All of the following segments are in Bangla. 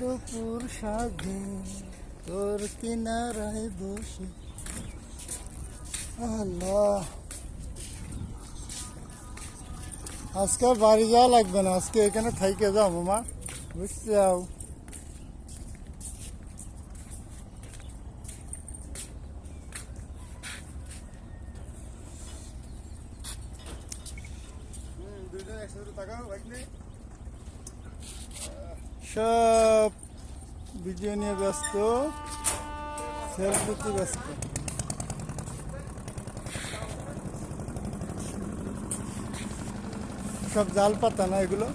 দুপুর সাধে তোর কিনারায় বসে আল্লাহ আজকে আর বাড়ি যাওয়া লাগবে না আজকে এখানে থাইকে যাও মামা বুঝতে যাও সব ভিডিও নিয়ে ব্যস্ত, সেলফিতে ব্যস্ত। সব জাল পাতা না এগুলো?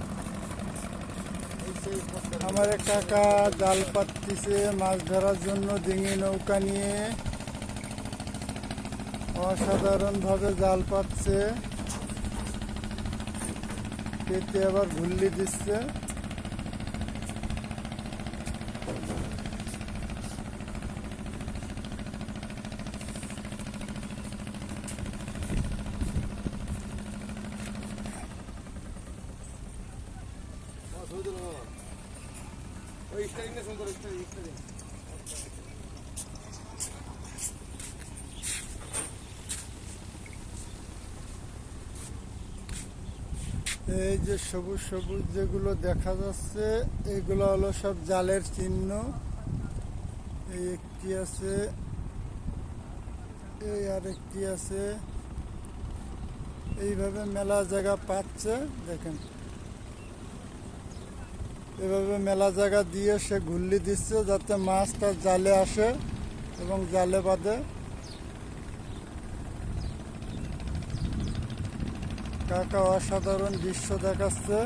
আমার এক কাকা জাল পাততেছে, মাছ ধরার জন্য ডিঙি নৌকা নিয়ে। অসাধারণভাবে জাল পাতছে। পেতে আবার ঘুরলি দিচ্ছে। Oye, está bien, es un corrector, está bien. এই যে সবুজ সবুজ যেগুলো দেখা যাচ্ছে, এগুলো হলো সব জালের চিহ্ন। এই একটি আছে, এই আরেকটি আছে। এইভাবে মেলা জায়গা পাচ্ছে, দেখেন। এভাবে মেলা জায়গা দিয়ে সে ঘুরলি দিচ্ছে যাতে মাছটা জালে আসে এবং জালে বাঁধে। কাকা অসাধারণ দৃশ্য দেখাচ্ছে।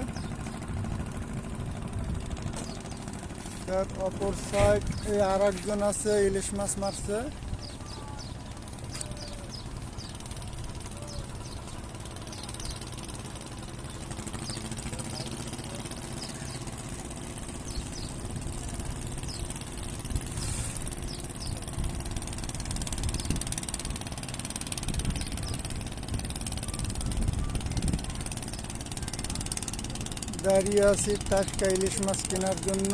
তার অপর সাইড এই আর আছে ইলিশ মাছ মারছে। দাঁড়িয়ে আছি টাটকা ইলিশ মাছ কেনার জন্য।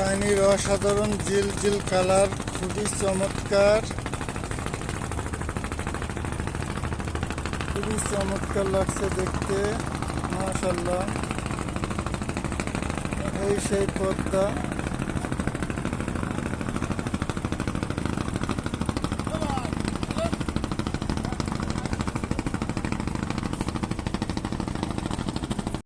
পানির অসাধারণ জিল জিল কালার, খুবই চমৎকার। খুবই চমৎকার লাগছে দেখতে মাশাল্লাহ এই সেই পদ্মা।